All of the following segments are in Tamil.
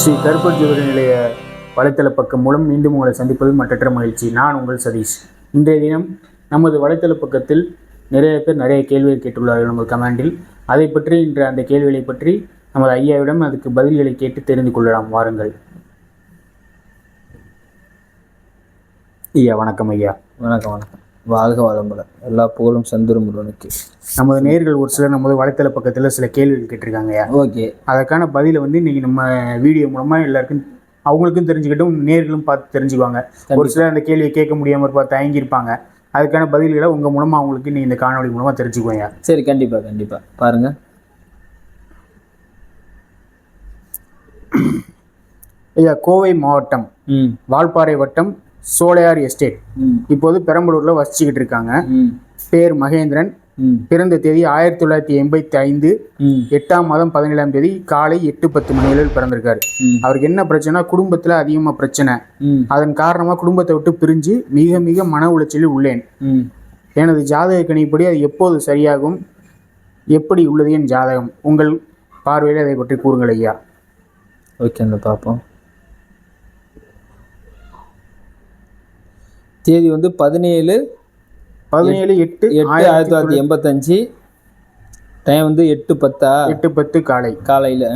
ஸ்ரீ கருப்பர் ஜோதி நிலைய வலைத்தள பக்கம் மூலம் மீண்டும் உங்களை சந்திப்பது மற்றற்ற மகிழ்ச்சி. நான் உங்கள் சதீஷ். இன்றைய தினம் நமது வலைத்தள பக்கத்தில் நிறைய பேர் நிறைய கேள்விகள் கேட்டுள்ளார்கள் நமது கமாண்டில் அதை பற்றி இன்று அந்த கேள்விகளை பற்றி நமது ஐயாவிடம் அதுக்கு பதில்களை கேட்டு தெரிந்து கொள்ளலாம். வாருங்கள். ஐயா வணக்கம் ஐயா. வணக்கம் வணக்கம். வாழ்க வளமுடன். எல்லா புகழும் செந்துரு முருகனுக்கு நமது நேர்கள் ஒரு சிலர் நமது வலைத்தள பக்கத்தில் சில கேள்விகள் கேட்டிருக்காங்க. ஓகே. அதற்கான பதிலை வந்து இன்னைக்கு நம்ம வீடியோ மூலமாக எல்லாருக்கும் அவங்களுக்கும் தெரிஞ்சுக்கிட்டும் நேர்களும் பார்த்து தெரிஞ்சுக்குவாங்க. ஒரு சிலர் அந்த கேள்வியை கேட்க முடியாமல் பார்த்து தயங்கியிருப்பாங்க. அதுக்கான பதில்களை உங்கள் மூலமாக அவங்களுக்கு நீ இந்த காணொளி மூலமாக தெரிஞ்சுக்குவாங்க. சரி கண்டிப்பாக கண்டிப்பாக பாருங்க. ஐயா கோவை மாவட்டம் ம். வால்பாறை வட்டம் சோலையார் எஸ்டேட். இப்போது பெரம்பலூரில் வசிச்சுக்கிட்டு இருக்காங்க. பேர் மகேந்திரன். பிறந்த தேதி ஆயிரத்தி தொள்ளாயிரத்தி எண்பத்தி ஐந்து எட்டாம் மாதம் பதினேழாம் தேதி காலை எட்டு பத்து மணிகளில் பிறந்திருக்காரு. அவருக்கு என்ன பிரச்சனை குடும்பத்தில் அதிகமாக பிரச்சனை. அதன் காரணமாக குடும்பத்தை விட்டு பிரிஞ்சு மிக மிக மன உளைச்சலில் உள்ளேன். எனது ஜாதக கணிப்படி அது எப்போது சரியாகும்? எப்படி உள்ளது என் ஜாதகம்? உங்கள் பார்வையில் அதை பற்றி கூறுங்கள் ஐயா. ஓகே அந்த பார்ப்போம் தேதி வந்து பதினேழு பதினேழு எட்டு எட்டு ஆயிரத்தி தொள்ளாயிரத்தி எண்பத்தஞ்சு. டைம் வந்து எட்டு பத்தா? எட்டு பத்து காலை. காலையில்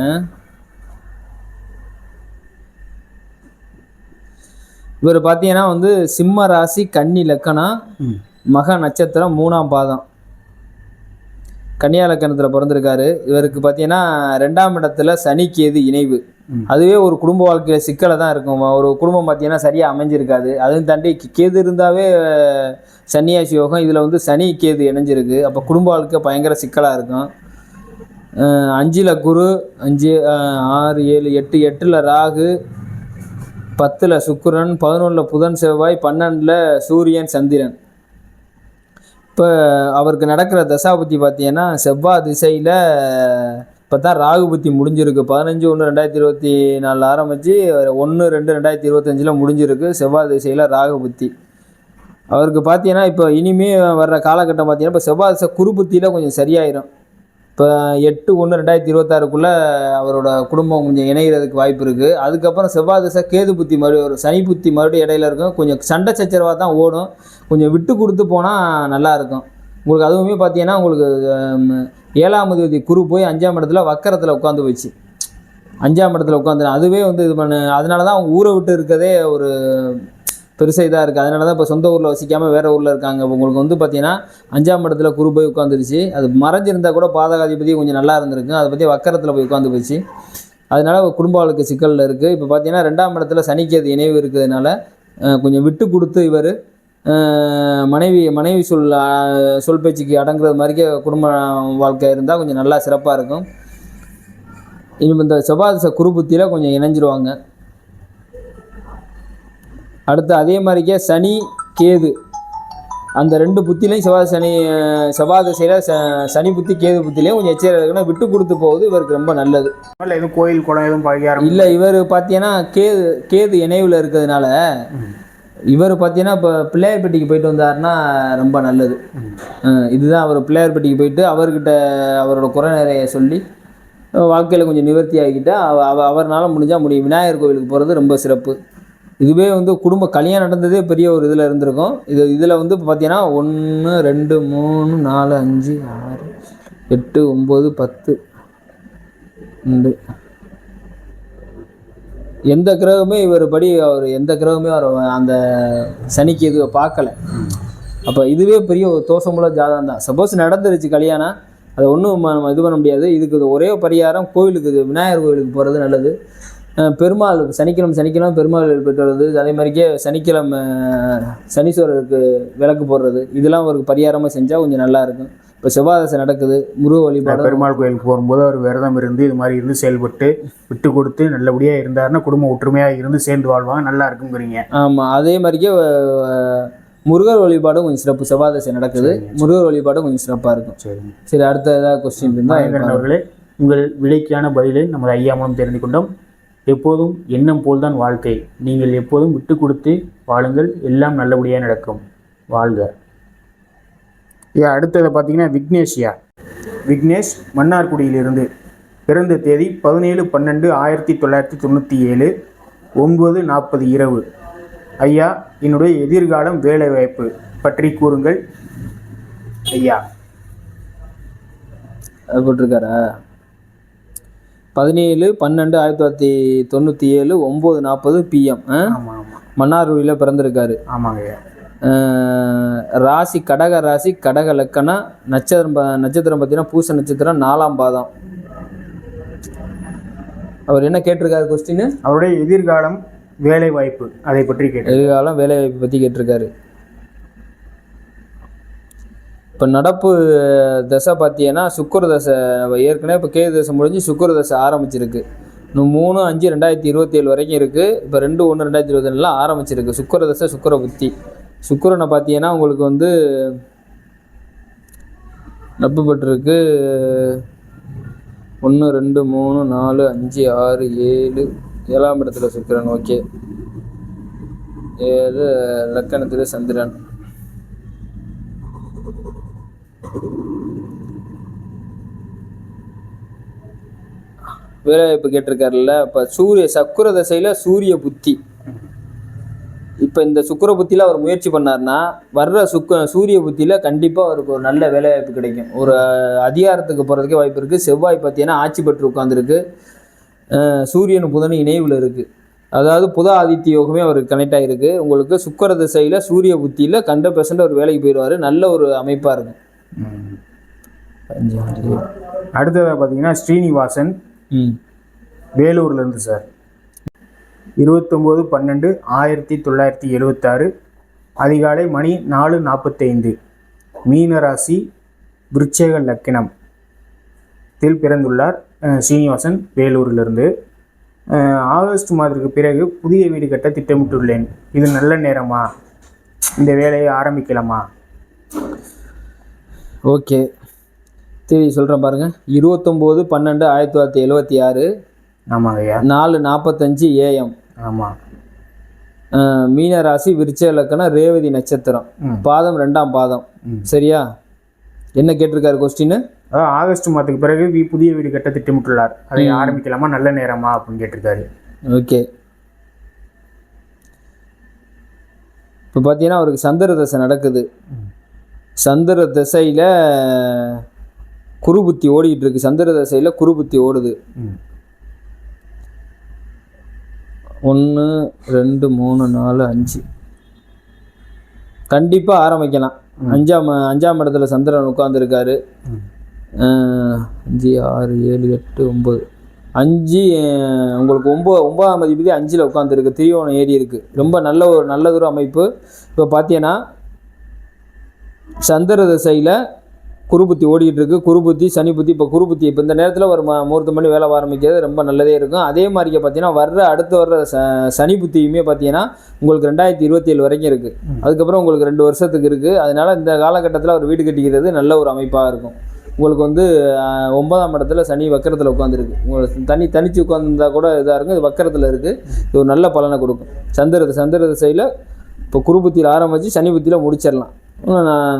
இவர் பார்த்தீங்கன்னா வந்து சிம்ம ராசி கன்னி லக்கணம். மக நட்சத்திரம் மூணாம் பாதம். கன்னியா லக்கணத்தில் பிறந்திருக்காரு. இவருக்கு பார்த்தீங்கன்னா ரெண்டாம் இடத்துல சனி கேது இணைவு. அதுவே ஒரு குடும்ப வாழ்க்கையில் சிக்கலை தான் இருக்கும். ஒரு குடும்பம் பார்த்தீங்கன்னா சரியாக அமைஞ்சிருக்காது. அதுவும் தாண்டி கேது இருந்தாவே சன்னியாசி யோகம் இதில் வந்து சனி கேது இணைஞ்சிருக்கு. அப்போ குடும்ப வாழ்க்கை பயங்கர சிக்கலாக இருக்கும். அஞ்சில் குரு அஞ்சு ஆறு ஏழு எட்டு எட்டில் ராகு பத்தில் சுக்கிரன் பதினொன்றில் புதன் செவ்வாய் பன்னெண்டில் சூரியன் சந்திரன். இப்போ அவருக்கு நடக்கிற தசாபுத்தி பார்த்தீங்கன்னா செவ்வாய் திசையில் இப்போ தான் ராகு புத்தி முடிஞ்சிருக்கு. பதினஞ்சு ஒன்று ரெண்டாயிரத்தி இருபத்தி நாலில் ஆரம்பித்து ஒன்று ரெண்டு ரெண்டாயிரத்தி இருபத்தஞ்சில் முடிஞ்சிருக்கு. செவ்வாய் திசையில் ராகு புத்தி. அவருக்கு பார்த்தீங்கன்னா இப்போ இனிமே வர்ற காலகட்டம் பார்த்தீங்கன்னா இப்போ செவ்வாய் திசை குறுபுத்தியில் கொஞ்சம் சரியாயிடும் இப்போ எட்டு ஒன்று ரெண்டாயிரத்தி இருபத்தாறுக்குள்ளே அவரோட குடும்பம் கொஞ்சம் இணைகிறதுக்கு வாய்ப்பு இருக்குது அதுக்கப்புறம் செவ்வாய் திசை கேது புத்தி மறுபடியும் ஒரு சனி புத்தி மறுபடியும் இடையில இருக்கும். கொஞ்சம் சண்டை சச்சரவாக தான் ஓடும். கொஞ்சம் விட்டு கொடுத்து போனால் நல்லா இருக்கும். உங்களுக்கு அதுவுமே பார்த்தீங்கன்னா உங்களுக்கு ஏழாம் அதிபதி குரு போய் அஞ்சாம் இடத்துல வக்கரத்தில் உட்காந்து போச்சு அஞ்சாம் இடத்துல உட்காந்து அதுவே வந்து இது பண்ணு அதனால தான் அவங்க ஊரை விட்டு இருக்கதே ஒரு பெருசாக இதாக இருக்குது அதனால தான் இப்போ சொந்த ஊரில் வசிக்காமல் வேறு ஊரில் இருக்காங்க. உங்களுக்கு வந்து பார்த்தீங்கன்னா அஞ்சாம் இடத்துல குரு போய் உட்காந்துருச்சு அது மறைஞ்சிருந்தா கூட பாதகாதிபதி கொஞ்சம் நல்லா இருந்திருக்கு அதை பற்றி வக்கரத்தில் போய் உட்காந்து போச்சு அதனால் குடும்ப வாழ்க்கை சிக்கலில் இருக்குது இப்போ பார்த்தீங்கன்னா ரெண்டாம் இடத்துல சனிக்கேது இணைவு இருக்கிறதுனால கொஞ்சம் விட்டு கொடுத்து இவர் மனைவி மனைவி சொல் சொல் பேச்சுக்கு அடங்குறது மாதிரிக்கே குடும்ப வாழ்க்கை இருந்தால் கொஞ்சம் நல்லா சிறப்பாக இருக்கும். இனி இந்த செவ்வாதச குருபுத்தியில் கொஞ்சம் இணைஞ்சிருவாங்க. அடுத்து அதே மாதிரிக்கே சனி கேது. அந்த ரெண்டு புத்திலையும் செவ்வாய் சனி செவ்வாய் திசையில் ச சனி புத்தி கேது புத்திலையும் கொஞ்சம் எச்சரிக்கை இருக்கணும். விட்டு கொடுத்து போகுது இவருக்கு ரொம்ப நல்லது. இல்லை எதுவும் கோயில் குளம் எதுவும் பழிகாரம் இல்லை இவர் பார்த்தீங்கன்னா கேது கேது இணைவில் இருக்கிறதுனால இவர் பார்த்தீங்கன்னா இப்போ பிள்ளையார்பட்டிக்கு போயிட்டு வந்தாருன்னா ரொம்ப நல்லது. இதுதான் அவர் பிள்ளையார்பட்டிக்கு போயிட்டு அவர்கிட்ட அவரோட குறை நிறைய சொல்லி வாழ்க்கையில் கொஞ்சம் நிவர்த்தி ஆகிக்கிட்டால் அவ அவ- அவர்னால முடிஞ்சால் முடியும். விநாயகர் கோவிலுக்கு போகிறது ரொம்ப சிறப்பு. இதுவே வந்து குடும்ப கல்யாணம் நடந்ததே பெரிய ஒரு இதில் இருந்திருக்கும். இது இதில் வந்து இப்போ பார்த்தீங்கன்னா ஒன்று ரெண்டு மூணு நாலு அஞ்சு ஆறு எட்டு ஒம்பது பத்து ரெண்டு. எந்த கிரகமே இவர் படி அவர் எந்த கிரகமே அவர் அந்த சனிக்கு எதுவும் பார்க்கல. அப்போ இதுவே பெரிய ஒரு தோஷமுள்ள ஜாதகம் தான். சப்போஸ் நடந்துருச்சு கல்யாணம் அதை ஒன்றும் நம்ம இது பண்ண முடியாது. இதுக்கு இது ஒரே பரிகாரம் கோவிலுக்கு இது விநாயகர் கோவிலுக்கு போகிறது நல்லது. பெருமாள் சனிக்கிழமை சனிக்கிழமை பெருமாள் பெற்று வர்றது அதே மாதிரிக்கே சனிக்கிழமை சனீஸ்வரருக்கு விளக்கு போடுறது இதெல்லாம் ஒரு பரிகாரமாக செஞ்சால் கொஞ்சம் நல்லாயிருக்கும் இப்போ செவ்வாதசை நடக்குது முருக வழிபாடு. பெருமாள் கோயிலுக்கு போகும்போது அவர் விரதம் இருந்து இது மாதிரி இருந்து செயல்பட்டு விட்டு கொடுத்து நல்லபடியாக இருந்தாருன்னா குடும்பம் ஒற்றுமையாக இருந்து சேர்ந்து வாழ்வாங்க நல்லா இருக்குங்கிறீங்க ஆமாம் அதே அஹ், முருகர் வழிபாடும் கொஞ்சம் சிறப்பு. செவ்வாதசை நடக்குது முருகர் வழிபாடும் கொஞ்சம் சிறப்பாக இருக்கும். சரிங்க. சரி அடுத்த ஏதாவது கொஸ்டின் இருந்தால் அவர்களே உங்கள் விடைக்கான பதிலை நமது ஐயா மூலம் தெரிந்து கொண்டோம். எப்போதும் எண்ணம் போல்தான் வாழ்க்கை. நீங்கள் எப்போதும் விட்டு கொடுத்து வாழுங்கள் எல்லாம் நல்லபடியாக நடக்கும். வாழ்க. அடுத்ததை பார்த்தீங்கன்னா விக்னேஷ்யா. விக்னேஷ் மன்னார்குடியிலிருந்து பிறந்த தேதி பதினேழு பன்னெண்டு ஆயிரத்தி தொள்ளாயிரத்தி தொண்ணூற்றி ஏழு ஒன்பது நாற்பது இரவு. ஐயா என்னுடைய எதிர்காலம் வேலைவாய்ப்பு பற்றி கூறுங்கள். ஐயா. அது போட்டிருக்காரா? பதினேழு பன்னெண்டு ஆயிரத்தி தொள்ளாயிரத்தி தொண்ணூற்றி ஏழு ஒம்பது நாற்பது பிஎம் ஆமாம் ஆமாம் மன்னார்குடியில் பிறந்திருக்காரு. ஆமாங்க ஐயா ராசி கடக ராசி கடக லக்கணம் நட்சத்திரம் நட்சத்திரம் பார்த்தீங்கன்னா பூச நட்சத்திரம் நாலாம் பாதம். அவர் என்ன கேட்டிருக்காரு கொஸ்டின் அவருடைய எதிர்காலம் வேலைவாய்ப்பு அதை பற்றி கேட்டேன். எதிர்காலம் வேலைவாய்ப்பு பற்றி கேட்டிருக்காரு. இப்போ நடப்பு தசை பார்த்தீங்கன்னா சுக்கர தசை நம்ம ஏற்கனவே இப்போ கேது தசை முடிஞ்சு சுக்கர தசை ஆரம்பிச்சிருக்கு. இன்னும் மூணு அஞ்சு ரெண்டாயிரத்தி இருபத்தி ஏழு வரைக்கும் இருக்குது இப்போ ரெண்டு ஒன்று ரெண்டாயிரத்தி இருபத்தேழுலாம் ஆரம்பிச்சிருக்கு. சுக்கர தசை சுக்கர புத்தி. சுக்கரனை பார்த்தீங்கன்னா உங்களுக்கு வந்து நப்பு பெற்றிருக்கு. ஒன்று ரெண்டு மூணு நாலு அஞ்சு ஆறு ஏழு. ஏழாம் இடத்துல சுக்கிரன் ஓகே. ஏழு லக்கணத்தில் சந்திரன். வேலைவாய்ப்பு கேட்டிருக்காருல்ல இப்போ சூரிய சக்குர தசையில் சூரிய புத்தி. இப்போ இந்த சுக்கிர புத்தியில் அவர் முயற்சி பண்ணார்னா வர்ற சுக்க சூரிய புத்தியில் கண்டிப்பாக அவருக்கு ஒரு நல்ல வேலைவாய்ப்பு கிடைக்கும். ஒரு அதிகாரத்துக்கு போகிறதுக்கே வாய்ப்பு இருக்குது செவ்வாய் பார்த்தீங்கன்னா ஆட்சி பெற்று உட்காந்துருக்கு சூரியன் புதன் இணைவில் இருக்குது அதாவது புத ஆதித்ய யோகமே அவருக்கு கனெக்ட் ஆகிருக்கு உங்களுக்கு சுக்கர திசையில் சூரிய புத்தியில் கண்ட பெர்சன்ட் ஒரு வேலைக்கு போயிடுவார். நல்ல ஒரு அமைப்பாக இருக்கும். அடுத்ததாக பார்த்தீங்கன்னா ஸ்ரீனிவாசன். வேலூர்லேருந்து சார். இருபத்தொம்போது பன்னெண்டு ஆயிரத்தி தொள்ளாயிரத்தி எழுவத்தாறு. அதிகாலை மணி நாலு நாற்பத்தைந்து. மீனராசி விருட்சேக லக்கினம். தில் பிறந்துள்ளார் ஸ்ரீனிவாசன் வேலூரிலிருந்து. ஆகஸ்ட் மாதத்துக்கு பிறகு புதிய வீடு கட்ட திட்டமிட்டுள்ளேன். இது நல்ல நேரமா? இந்த வேலையை ஆரம்பிக்கலாமா? ஓகே. சரி சொல்கிறேன் பாருங்கள் இருபத்தொம்போது பன்னெண்டு ஆயிரத்தி தொள்ளாயிரத்தி எழுவத்தி ஆறு. ஆமாங்க ஐயா நாலு நாற்பத்தஞ்சு ஏஎம் ஆமாம் மீன ராசி விருச்ச இலக்கணம் ரேவதி நட்சத்திரம். பாதம் ரெண்டாம் பாதம். சரியா? என்ன கேட்டிருக்காரு கொஸ்டின் அதாவது ஆகஸ்ட் மாதத்துக்கு பிறகு வீ- புதிய வீடு கட்ட திட்டமிட்டுள்ளார். அதை ஆரம்பிக்கலாமா நல்ல நேரமா அப்படின்னு கேட்டிருக்காரு. ஓகே. இப்போ பார்த்தீங்கன்னா அவருக்கு சந்திர தசை நடக்குது. சந்திர தசையில் குருபுத்தி ஓடிக்கிட்டு இருக்கு. சந்திர தசையில் குருபுத்தி ஓடுது. ஒன்று ரெண்டு மூணு நாலு அஞ்சு. கண்டிப்பாக ஆரம்பிக்கலாம். அஞ்சாம் அஞ்சாம் இடத்துல சந்திரன் உட்காந்துருக்காரு. அஞ்சு ஆறு ஏழு எட்டு ஒம்பது அஞ்சு உங்களுக்கு ஒம்பது ஒன்பதாம் அதிபதி அஞ்சில் உட்காந்துருக்கு திரியோணம் ஏறி இருக்கு. ரொம்ப நல்ல ஒரு நல்லதொரு அமைப்பு. இப்போ பார்த்தீங்கன்னா சந்திர திசையில் குருபுத்தி ஓடிட்டு இருக்கு குருபுத்தி சனி புத்தி இப்போ குருபுத்தி இப்போ இந்த நேரத்தில் ஒரு ம முகூர்த்த மணி வேலை ஆரம்பிக்கிறது ரொம்ப நல்லதே இருக்கும். அதே மாதிரி பார்த்தீங்கன்னா வர்ற அடுத்து வர்ற ச சனி புத்தியுமே பார்த்தீங்கன்னா உங்களுக்கு ரெண்டாயிரத்தி இருபத்தி ஏழு வரைக்கும் இருக்குது அதுக்கப்புறம் உங்களுக்கு ரெண்டு வருஷத்துக்கு இருக்குது அதனால இந்த காலகட்டத்தில் அவர் வீடு கட்டிக்கிறது நல்ல ஒரு அமைப்பாக இருக்கும். உங்களுக்கு வந்து ஒன்பதாம் இடத்துல சனி வக்கரத்தில் உட்காந்துருக்கு உங்களுக்கு தனி தனிச்சு உட்காந்துருந்தா கூட இதாக இருக்கும். இது வக்கரத்தில் இருக்குது இது ஒரு நல்ல பலனை கொடுக்கும். சந்திர சந்திர திசையில் இப்போ குருபுத்தியில் ஆரம்பித்து சனி புத்தியில் முடிச்சிடலாம்.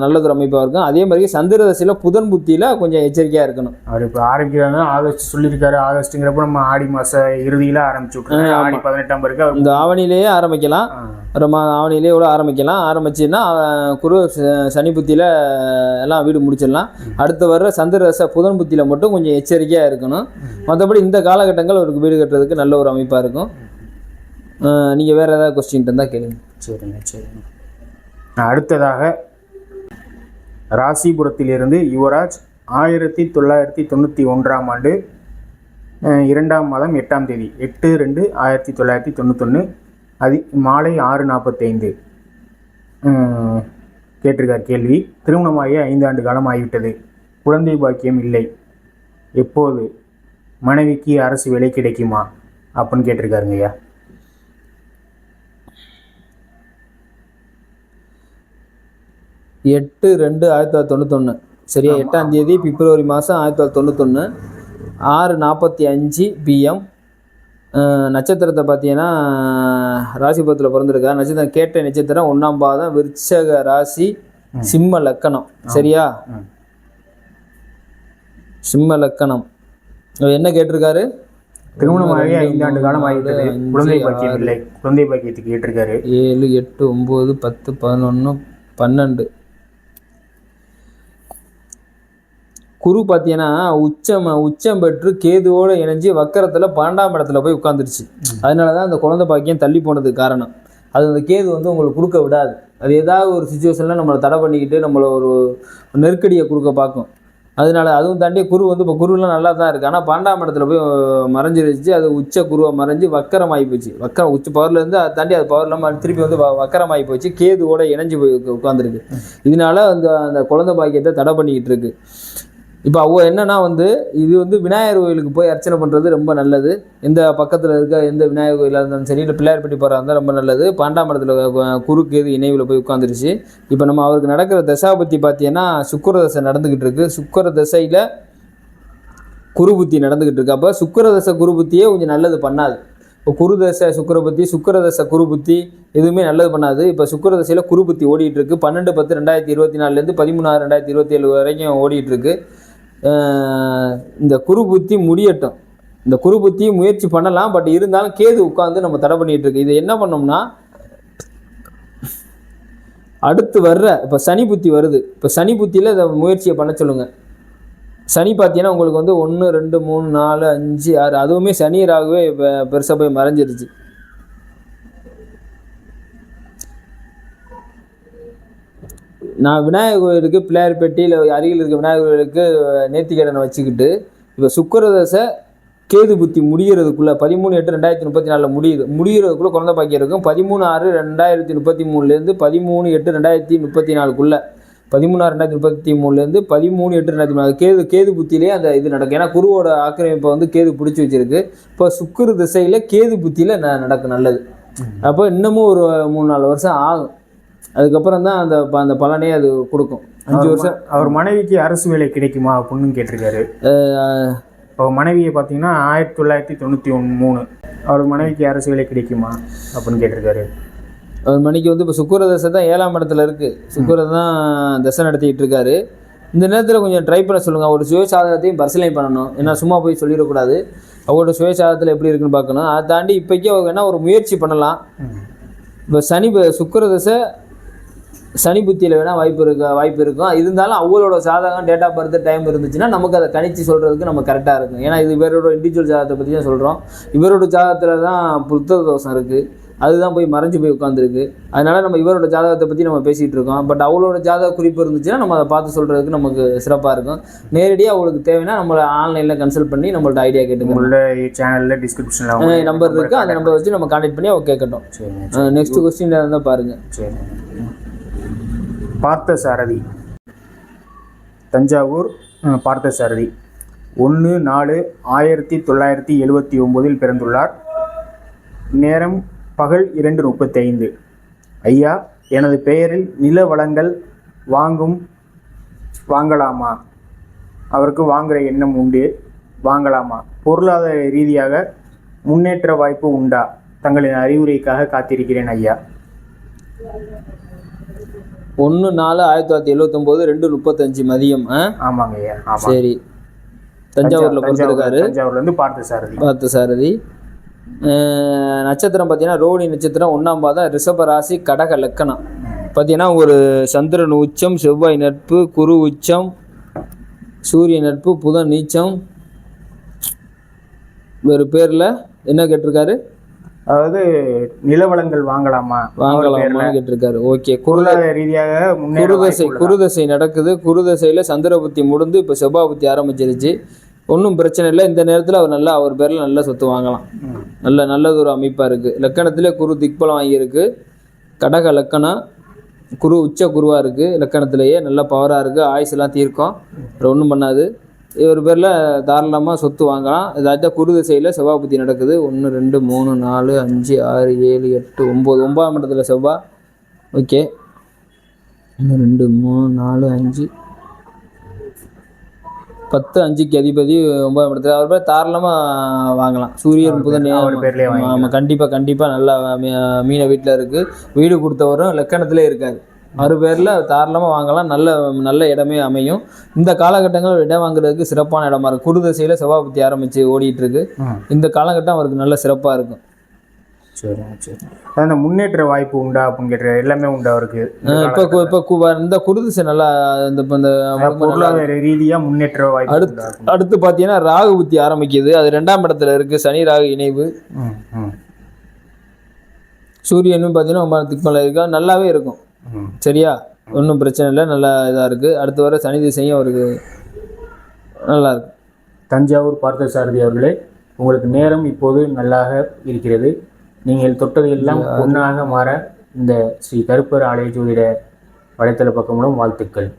நல்லதொரு அமைப்பாக இருக்கும். அதே மாதிரி சந்திர தசையில் புதன் புத்தியில் கொஞ்சம் எச்சரிக்கையாக இருக்கணும். அவர் இப்போ ஆரம்பிக்கிறாங்க ஆகஸ்ட் சொல்லியிருக்காரு. ஆகஸ்ட்டுங்கிறப்ப நம்ம ஆடி மாச இறுதியில ஆரம்பிச்சு ஆடி பதினெட்டாம் அவர் இந்த ஆவணிலேயே ஆரம்பிக்கலாம். ஆ, ஒரு மா ஆவணிலேயே கூட ஆரம்பிக்கலாம். ஆரம்பிச்சுன்னா குரு சனி புத்தியில் எல்லாம் வீடு முடிச்சிடலாம். அடுத்து வர்ற சந்திர தசை புதன் புத்தியில் மட்டும் கொஞ்சம் எச்சரிக்கையாக இருக்கணும். மற்றபடி இந்த காலகட்டங்கள் அவருக்கு வீடு கட்டுறதுக்கு நல்ல ஒரு அமைப்பாக இருக்கும். நீங்கள் வேறு ஏதாவது கொஸ்டின் இருந்தால் கேளுங்க. சரிங்க சரிங்க. அடுத்ததாக ராசிபுரத்திலிருந்து யுவராஜ் ஆயிரத்தி தொள்ளாயிரத்தி தொண்ணூற்றி ஒன்றாம் ஆண்டு இரண்டாம் மாதம் எட்டாம் தேதி. எட்டு ரெண்டு ஆயிரத்தி தொள்ளாயிரத்தி தொண்ணூத்தொன்று அதி மாலை ஆறு நாற்பத்தைந்து. கேட்டிருக்கார் கேள்வி. திருமணமாகி ஐந்து ஆண்டு காலம் ஆகிவிட்டது. குழந்தை பாக்கியம் இல்லை. எப்போது மனைவிக்கு அரசு வேலை கிடைக்குமா? அப்படின்னு கேட்டிருக்காருங்க ஐயா எட்டு ரெண்டு ஆயிரத்தி தொள்ளாயிரத்தி தொண்ணூத்தொன்று சரியா? எட்டாம் தேதி பிப்ரவரி மாதம் ஆயிரத்தி தொள்ளாயிரத்தி தொண்ணூத்தொன்று ஆறு நாற்பத்தி அஞ்சு பிஎம். நட்சத்திரத்தை பார்த்தீங்கன்னா ராசிபுரத்தில் பிறந்திருக்கா நட்சத்திரம் கேட்ட நட்சத்திரம் ஒன்றாம் பாதம் விருச்சக ராசி சிம்ம லக்கணம். சரியா? சிம்ம லக்கணம். என்ன கேட்டிருக்காரு? திருமணமாகி ரெண்டு, ஐந்து ஆண்டு மூணு, காலம் ஆகிவிட்டது. அஞ்சு, குழந்தை ஆறு. பாக்கியம் இல்லை குழந்தை பாக்கியத்துக்கு கேட்டிருக்காரு ஏழு எட்டு ஒம்பது பத்து பதினொன்று பன்னெண்டு. குரு பார்த்தீங்கன்னா உச்சம் உச்சம் பெற்று கேதுவோடு இணைஞ்சு வக்கரத்தில் பன்னெண்டாம் இடத்துல போய் உட்காந்துருச்சு அதனால தான் அந்த குழந்தை பாக்கியம் தள்ளி போனதுக்கு காரணம். அது அந்த கேது வந்து உங்களுக்கு கொடுக்க விடாது. அது ஏதாவது ஒரு சுச்சுவேஷனில் நம்மளை தடை பண்ணிக்கிட்டு நம்மளை ஒரு நெருக்கடியை கொடுக்க பார்க்கும். அதனால அதுவும் தாண்டி குரு வந்து இப்போ குருலாம் நல்லா தான் இருக்குது ஆனால் பன்னெண்டாம் இடத்துல போய் மறைஞ்சிருச்சு. அது உச்ச குருவை மறைஞ்சு வக்கரமாகி போச்சு. வக்கரம் உச்ச பவர்லேருந்து அதை தாண்டி அது பவர் இல்லாமல் திருப்பி வந்து வ- வக்கரமாகி போச்சு. கேதுவோட இணைஞ்சு போய் உட்காந்துருக்கு இதனால அந்த அந்த குழந்தை பாக்கியத்தை தடை பண்ணிக்கிட்டு இருக்கு. இப்போ அவ என்னன்னா வந்து இது வந்து விநாயகர் கோயிலுக்கு போய் அர்ச்சனை பண்ணுறது ரொம்ப நல்லது. எந்த பக்கத்தில் இருக்க எந்த விநாயகர் கோயிலாக இருந்தாலும் சரி இல்லை பிள்ளையார்பட்டி போகிறா இருந்தால் ரொம்ப நல்லது. பாண்டாமரத்தில் குறுக்கு எது இணைவில் போய் உட்காந்துருச்சு இப்போ நம்ம அவருக்கு நடக்கிற தசாபத்தி பார்த்தீங்கன்னா சுக்கர தசை நடந்துக்கிட்டு இருக்கு. சுக்கர தசையில் குரு புத்தி நடந்துக்கிட்டு இருக்கு. அப்போ சுக்கர தசை குரு புத்தியே கொஞ்சம் நல்லது பண்ணாது. இப்போ குரு தசை சுக்கிர புத்தி தசை எதுவுமே நல்லது பண்ணாது. இப்போ சுக்கிர தசையில் குரு புத்தி ஓடிட்டு இருக்கு. பன்னெண்டு பத்து ரெண்டாயிரத்தி இருபத்தி நாலுலேருந்து பதிமூணாறு ரெண்டாயிரத்தி இருபத்தி ஏழு வரைக்கும் ஓடிட்டு இருக்கு. இந்த குரு புத்தி முடியட்டும். இந்த குரு புத்தி முயற்சி பண்ணலாம் பட் இருந்தாலும் கேது உட்காந்து நம்ம தடை பண்ணிட்டு இருக்கு. இது என்ன பண்ணோம்னா அடுத்து வர்ற இப்போ சனி புத்தி வருது. இப்போ சனி புத்தியில் இதை முயற்சியை பண்ண சொல்லுங்கள் சனி பார்த்தீங்கன்னா உங்களுக்கு வந்து ஒன்று ரெண்டு மூணு நாலு அஞ்சு ஆறு அதுவுமே சனி ராகுவே இப்போ பெருசாக போய் மறைஞ்சிருச்சு. நான் விநாயகர் கோயிலுக்கு பிள்ளையார்பட்டியில் அருகில் இருக்க விநாயகர் கோயிலுக்கு நேர்த்திக்கடனை வச்சுக்கிட்டு இப்போ சுக்கரதசை கேது புத்தி முடிகிறதுக்குள்ளே பதிமூணு எட்டு ரெண்டாயிரத்தி முப்பத்தி நாலில் முடியுது. முடிகிறதுக்குள்ளே குழந்தை பாக்கியம் இருக்கும். பதிமூணு ஆறு ரெண்டாயிரத்தி முப்பத்தி மூணுலேருந்து பதிமூணு எட்டு ரெண்டாயிரத்தி முப்பத்தி நாலுக்குள்ளே. பதிமூணு ஆறு ரெண்டாயிரத்தி முப்பத்தி மூணுலேருந்து பதிமூணு எட்டு ரெண்டாயிரத்தி மூணு கேது கேது புத்தியிலே அந்த இது நடக்கும். ஏன்னா குருவோட ஆக்கிரமிப்பை வந்து கேது பிடிச்சி வச்சிருக்கு. இப்போ சுக்கிர திசையில் கேது புத்தியில் நடக்கும் நல்லது. அப்போ இன்னமும் ஒரு மூணு நாலு வருஷம் ஆகும். அதுக்கப்புறம் தான் அந்த அந்த பலனே அது கொடுக்கும். அஞ்சு வருஷம். அவர் மனைவிக்கு அரசு வேலை கிடைக்குமா அப்படின்னு கேட்டிருக்காரு. அவர் மனைவியை பார்த்தீங்கன்னா ஆயிரத்தி தொள்ளாயிரத்தி தொண்ணூற்றி ஒன்று மூணு. அவர் மனைவிக்கு அரசு வேலை கிடைக்குமா அப்படின்னு கேட்டிருக்காரு. ஒரு மணிக்கு வந்து இப்போ சுக்கிர தசை தான் ஏழாம் இடத்துல இருக்குது சுக்கிர தான் தசை நடத்திட்டு இருக்காரு. இந்த நேரத்தில் கொஞ்சம் ட்ரை பண்ண சொல்லுங்கள் அவரோட சுயசாதகத்தையும் பரிசீலனை பண்ணணும். ஏன்னா சும்மா போய் சொல்லிடக்கூடாது. அவரோட சுயசாதகத்தில் எப்படி இருக்குன்னு பார்க்கணும். அதை தாண்டி இப்போக்கி அவங்க என்ன ஒரு முயற்சி பண்ணலாம். இப்போ சனி சுக்கிர தசை சனி புத்தியில் வேணால் வாய்ப்பு இருக்க வாய்ப்பு இருக்கும் இருந்தாலும் அவங்களோட சாதகம் டேட் ஆஃப் பர்த் டைம் இருந்துச்சுன்னா நமக்கு அதை கணிச்சு சொல்கிறதுக்கு நம்ம கரெக்டாக இருக்கும் ஏன்னா இது இவரோட இண்டிவிஜுவல் ஜாதகத்தை பற்றி தான் சொல்கிறோம் இவரோட ஜாதகத்தில் தான் புத்தக தோஷம் இருக்குது அதுதான் போய் மறைஞ்சு போய் உட்காந்துருக்கு அதனால நம்ம இவரோட ஜாதகத்தை பற்றி நம்ம பேசிகிட்டு இருக்கோம். பட் அவளோட ஜாதக குறிப்பு இருந்துச்சுன்னா நம்ம அதை பார்த்து சொல்கிறதுக்கு நமக்கு சிறப்பாக இருக்கும். நேரடியாக அவளுக்கு தேவைன்னா நம்மளை ஆன்லைனில் கன்சல்ட் பண்ணி நம்மள்ட்ட ஐடியா கேட்டுக்கணும் உங்களோட சேனலில் டிஸ்கிரிப்ஷனில் நம்பர் இருக்குது அந்த நம்பர் வச்சு நம்ம கான்டாக்ட் பண்ணி அவ கேட்கட்டும். நெக்ஸ்ட் கொஸ்டின் இருந்தால் பாருங்கள் சரி. பார்த்த சாரதி தஞ்சாவூர் பார்த்த சாரதி ஒன்று நாலு ஆயிரத்தி தொள்ளாயிரத்தி எழுபத்தி ஒம்போதில் பிறந்துள்ளார். நேரம் பகல் இரண்டு முப்பத்தைந்து. ஐயா எனது பெயரில் நில வளங்கள் வாங்கும் வாங்கலாமா? அவருக்கு வாங்குகிற எண்ணம் உண்டு. வாங்கலாமா? பொருளாதார ரீதியாக முன்னேற்ற வாய்ப்பு உண்டா? தங்களின் அறிவுரைக்காக காத்திருக்கிறேன் ஐயா. ஒன்று நாலு ஆயிரத்தி தொள்ளாயிரத்தி எழுவத்தொம்போது ரெண்டு முப்பத்தஞ்சு மதியம் ஆமாங்க ஐயா சரி. தஞ்சாவூரில் பிறந்திருக்காரு தஞ்சாவூர்ல இருந்து பார்த்த சாரதி. பார்த்த சாரதி. நட்சத்திரம் பார்த்தீங்கன்னா ரோஹிணி நட்சத்திரம் ஒன்றாம் பாதம் ரிஷப ராசி கடக லக்கணம். பார்த்தீங்கன்னா ஒரு சந்திரன் உச்சம் செவ்வாய் நட்பு குரு உச்சம் சூரிய நட்பு புதன் நீச்சம். வேறு பேரில் என்ன கேட்டிருக்காரு? அதாவது நிலவளங்கள் வாங்கலாமா? வாங்கலாமான்னு கேட்டிருக்காரு. ஓகே குரு பொருளாதார ரீதியாக குருதசை? குருதசை நடக்குது. குருதசையில் சந்திரபுத்தி முடிந்து இப்போ செவ்வாபுத்தி ஆரம்பிச்சிருச்சு. ஒன்றும் பிரச்சனை இல்லை. இந்த நேரத்தில் அவர் நல்லா அவர் பேரில் நல்ல சொத்து வாங்கலாம். நல்ல நல்லது ஒரு அமைப்பாக இருக்குது லக்கணத்திலே குரு திக்பலம் வாங்கியிருக்கு கடக லக்கணம் குரு உச்ச குருவாக இருக்குது லக்கணத்திலேயே. நல்ல பவராக இருக்குது ஆயுசெல்லாம் தீர்க்கும். வேறு ஒன்றும் பண்ணாது. இவர் பேரில் தாராளமாக சொத்து வாங்கலாம். இதாச்சும் குரு திசையில் செவ்வாபுத்தி நடக்குது. ஒன்று ரெண்டு மூணு நாலு அஞ்சு ஆறு ஏழு எட்டு ஒம்பது ஒன்பதாம் இடத்துல செவ்வாய் ஓகே. ஒன்று ரெண்டு மூணு நாலு அஞ்சு. பத்து அஞ்சுக்கு அதிபதி ஒன்பதாம் இடத்துல. அவர் பேர் தாராளமாக வாங்கலாம். சூரியன் புதன். ஆமாம் கண்டிப்பாக கண்டிப்பாக நல்லா மீன வீட்டில் இருக்குது வீடு கொடுத்தவரும் லக்கணத்திலே இருக்காரு. ஆறு பேரில் தாராளமாக வாங்கலாம். நல்ல நல்ல இடமே அமையும். இந்த காலகட்டங்களில் இடம் வாங்குறதுக்கு சிறப்பான இடமா இருக்கும் குரு திசையில் செவ்வாய் புத்தி ஆரம்பித்து ஓடிட்டு இருக்கு. ம் இந்த காலகட்டம் அவருக்கு நல்ல சிறப்பாக இருக்கும். சரி அதான் இந்த முன்னேற்ற வாய்ப்பு உண்டா அப்படின்னு கேட்ட எல்லாமே உண்டா அவருக்கு? இப்போ இப்போ இந்த குரு திசை நல்லா இந்த இந்த பொருளாதார ரீதியா முன்னேற்ற வாய்ப்பு அடுத்து அடுத்து பார்த்தீங்கன்னா ராகு புத்தி ஆரம்பிக்குது. அது ரெண்டாம் இடத்துல இருக்குது சனி ராகு இணைவு. சூரியனும் பார்த்தீங்கன்னா ஒன்பதாம் மேலே இருக்கா? நல்லாவே இருக்கும். சரியா? ஒன்றும் பிரச்சனை இல்லை. நல்லா இதாக இருக்குது அடுத்து வர சனி திசையும் அவருக்கு நல்லா இருக்கு. தஞ்சாவூர் பார்த்தசாரதி அவர்களே உங்களுக்கு நேரம் இப்போது நல்லாக இருக்கிறது. நீங்கள் தொட்டது எல்லாம் பொன்னாக மாற இந்த ஸ்ரீ கருப்பர் ஆலய ஜோதிட வலைத்தள பக்கம் மூலம் வாழ்த்துக்கள்.